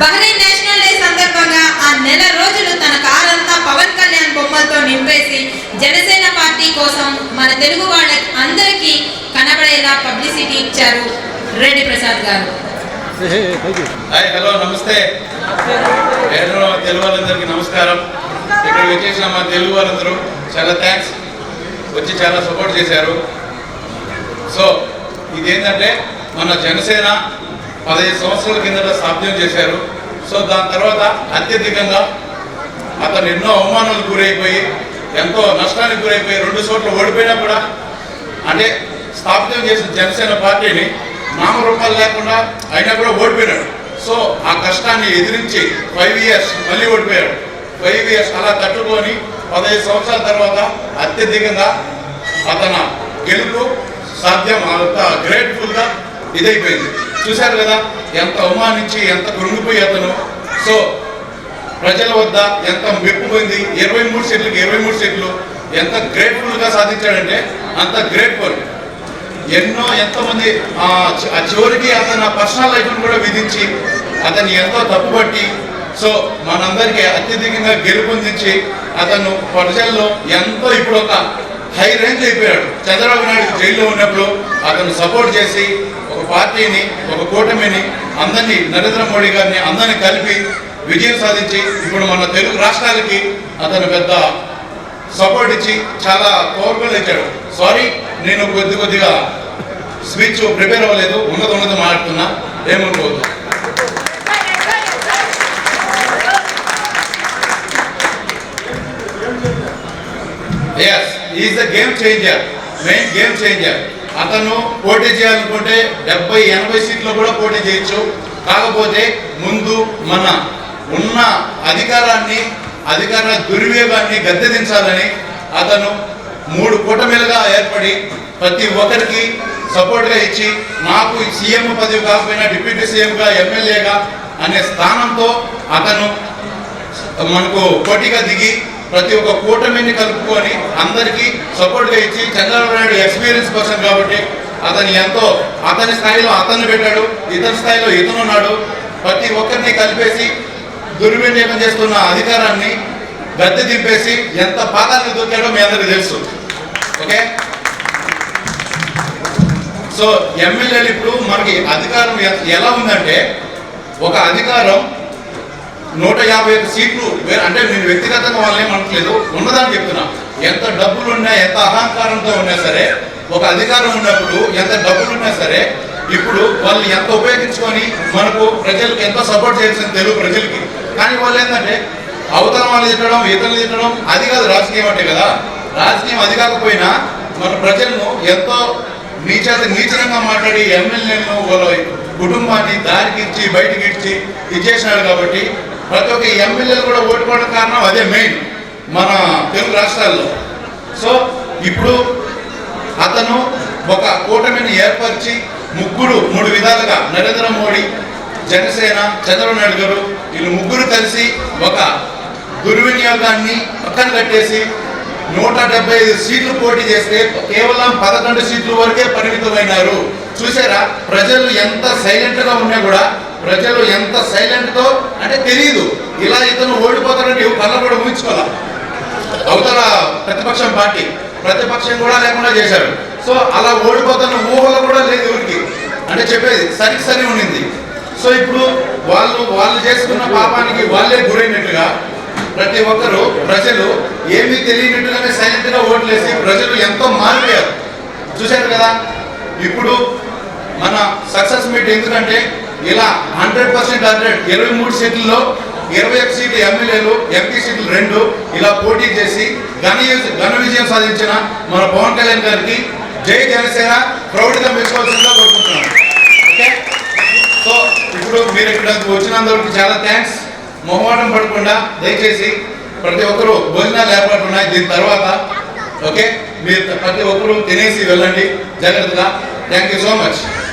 Bahrain national day సందర్భంగా ఆ నెల రోజులు తన కారంతా పవన్ కళ్యాణ్ బొమ్మలతో నింపేసి జనసేన పార్టీ కోసం మన తెలుగు వాళ్ళ అందరికీ కనబడేలా పబ్లిసిటీ ఇచ్చారు రెడ్డి ప్రసాద్ గారు. హలో నమస్తే. తెలుగు వాళ్ళందరికీ నమస్కారం. ఇక్కడ వచ్చేసిన మా తెలుగు వాళ్ళందరూ చాలా థ్యాంక్స్ వచ్చి చాలా సపోర్ట్ చేశారు. సో ఇదేంటంటే మన జనసేన పదహైదు సంవత్సరాల కిందట స్థాపనం చేశారు. సో దాని తర్వాత అత్యధికంగా అతను ఎన్నో అవమానాలకు గురైపోయి ఎంతో నష్టానికి గురైపోయి రెండు చోట్ల ఓడిపోయినా కూడా అంటే స్థాపితం చేసిన జనసేన పార్టీని నామరూపాలు లేకుండా అయినా కూడా ఓడిపోయినాడు. సో ఆ కష్టాన్ని ఎదిరించి ఫైవ్ ఇయర్స్ మళ్ళీ ఓడిపోయాడు. ఫైవ్ ఇయర్స్ అలా తట్టుకొని పదహైదు సంవత్సరాల తర్వాత అత్యధికంగా అతను గెలుపు సాధ్యం అంత గ్రేట్ఫుల్గా ఇదైపోయింది. చూశారు కదా ఎంత అవమానించి ఎంత కృంగిపోయి అతను. సో ప్రజల వద్ద ఎంత మెప్పు పోయింది ఇరవై మూడు సీట్లకి ఇరవై మూడు సీట్లు ఎంత గ్రేట్ఫుల్గా సాధించాడంటే అంత గ్రేట్ఫుల్ ఎన్నో ఎంతమంది ఆ ఆ చివరికి అతను పర్సనల్ లైఫ్ను కూడా విధించి అతన్ని ఎంతో తప్పుపట్టి సో మనందరికీ అత్యధికంగా గెలుపొందించి అతను ప్రజల్లో ఎంతో ఇప్పుడు ఒక హై రేంజ్ అయిపోయాడు. చంద్రబాబు నాయుడు జైల్లో ఉన్నప్పుడు అతను సపోర్ట్ చేసి పార్టీని ఒక కూటమిని అందరినీ నరేంద్ర మోడీ గారిని అందరినీ కలిపి విజయం సాధించి ఇప్పుడు మన తెలుగు రాష్ట్రాలకి అతను పెద్ద సపోర్ట్ ఇచ్చి చాలా పవర్ఫుల్ ఇచ్చాడు. సారీ నేను కొద్ది కొద్దిగా స్పీచ్ ప్రిపేర్ అవ్వలేదు ఉన్నది ఉన్నది మాట్లాడుతున్నా ఏమనుకోవద్దు yes is the game changer main game changer అతను పోటీ చేయాలనుకుంటే డెబ్బై ఎనభై సీట్లు కూడా పోటీ చేయొచ్చు. కాకపోతే ముందు మన ఉన్న అధికారాన్ని అధికార దుర్వినియోగాన్ని గద్దెదించాలని అతను మూడు కూటమిలుగా ఏర్పడి ప్రతి ఒక్కరికి సపోర్ట్గా ఇచ్చి నాకు సీఎం పదవి కాకపోయినా డిప్యూటీ సీఎంగా ఎమ్మెల్యేగా అనే స్థానంతో అతను మనకు పోటీగా దిగి ప్రతి ఒక్క కూటమిని కలుపుకొని అందరికీ సపోర్ట్గా ఇచ్చి చంద్రబాబు నాయుడు ఎక్స్పీరియన్స్ పర్సన్ కాబట్టి అతను ఎంతో అతని స్థాయిలో అతన్ని పెట్టాడు ఇతని స్థాయిలో ఇతను ఉన్నాడు. ప్రతి ఒక్కరిని కలిపేసి దుర్వినియోగం చేస్తున్న అధికారాన్ని గద్దె దింపేసి ఎంత పాదాన్ని దొక్కాడో మీ అందరికీ తెలుసు. ఓకే? సో ఎమ్మెల్యేలు ఇప్పుడు మనకి అధికారం ఎలా ఉందంటే ఒక అధికారం నూట యాభై ఐదు సీట్లు అంటే నేను వ్యక్తిగతంగా వాళ్ళని ఏమనట్లేదు ఉన్నదని చెప్తున్నా. ఎంత డబ్బులు ఉన్నా ఎంత అహంకారంతో ఉన్నా సరే ఒక అధికారం ఉన్నప్పుడు ఎంత డబ్బులు ఉన్నా సరే ఇప్పుడు వాళ్ళు ఎంత ఉపయోగించుకొని మనకు ప్రజలకు ఎంతో సపోర్ట్ చేయాల్సింది తెలుగు ప్రజలకి. కానీ వాళ్ళు ఏంటంటే అవతల వాళ్ళు తిట్టడం ఇతరులు తిట్టడం అది కాదు రాజకీయం అంటే కదా. రాజకీయం అది కాకపోయినా మన ప్రజలను ఎంతో నీచేత నీచనంగా మాట్లాడి ఎమ్మెల్యేలను వాళ్ళ కుటుంబాన్ని దారికి ఇచ్చి బయటికి ఇచ్చి ఇచ్చేసినాడు కాబట్టి ప్రతి ఒక్క ఎమ్మెల్యేలు కూడా ఓటుకోవడం కారణం అదే మెయిన్ మన తెలుగు రాష్ట్రాల్లో. సో ఇప్పుడు అతను ఒక కూటమిని ఏర్పరిచి ముగ్గురు మూడు విధాలుగా నరేంద్ర మోడీ జనసేన చంద్రబాబు నాయుడు గారు వీళ్ళు ముగ్గురు కలిసి ఒక దుర్వినియోగాన్ని పక్కన కట్టేసి నూట డెబ్బై ఐదు సీట్లు పోటీ చేస్తే కేవలం పదకొండు సీట్లు వరకే పరిమితమైనారు. చూసారా? ప్రజలు ఎంత సైలెంట్గా ఉన్నా కూడా ప్రజలు ఎంత సైలెంట్తో అంటే తెలియదు ఇలా ఇతను ఓడిపోతాడంటే కళ్ళ కూడా ఊహించుకోవాలి? అవతల ప్రతిపక్షం పార్టీ. ప్రతిపక్షం కూడా లేకుండా చేశారు. సో అలా ఓడిపోతున్న ఊహలో కూడా లేదు ఎవరికి. అంటే చెప్పేది సరికి సరి ఉండింది. సో ఇప్పుడు వాళ్ళు వాళ్ళు చేసుకున్న పాపానికి వాళ్ళే గురైనట్టుగా ప్రతి ఒక్కరు ప్రజలు ఏమీ తెలియనట్టుగానే సైలెంట్గా ఓట్లేసి ప్రజలు ఎంతో మారిపోయారు. చూశారు కదా ఇప్పుడు మన సక్సెస్ మీట్ ఎందుకంటే ఇలా హండ్రెడ్ పర్సెంట్ హండ్రెడ్ ఇరవై మూడు సీట్లలో ఇరవై ఒక సీట్లు ఎమ్మెల్యేలు ఎంపీ సీట్లు రెండు. ఇలా పోటీ చేసి ఘన ఘన విజయం సాధించిన మన పవన్ కళ్యాణ్ గారికి జై జనసేన ప్రౌఢిగా మెచ్చుకోవాల్సిందిగా కోరుకుంటున్నాను. ఓకే? సో ఇప్పుడు మీరు ఇక్కడ వచ్చినందుకు చాలా థ్యాంక్స్. మొహమాటం పడకుండా దయచేసి ప్రతి ఒక్కరూ భోజనాలు ఏర్పాటు ఉన్నాయి. దీని తర్వాత ఓకే? మీరు ప్రతి ఒక్కరూ తినేసి వెళ్ళండి. జాగ్రత్తగా. Thank you so much.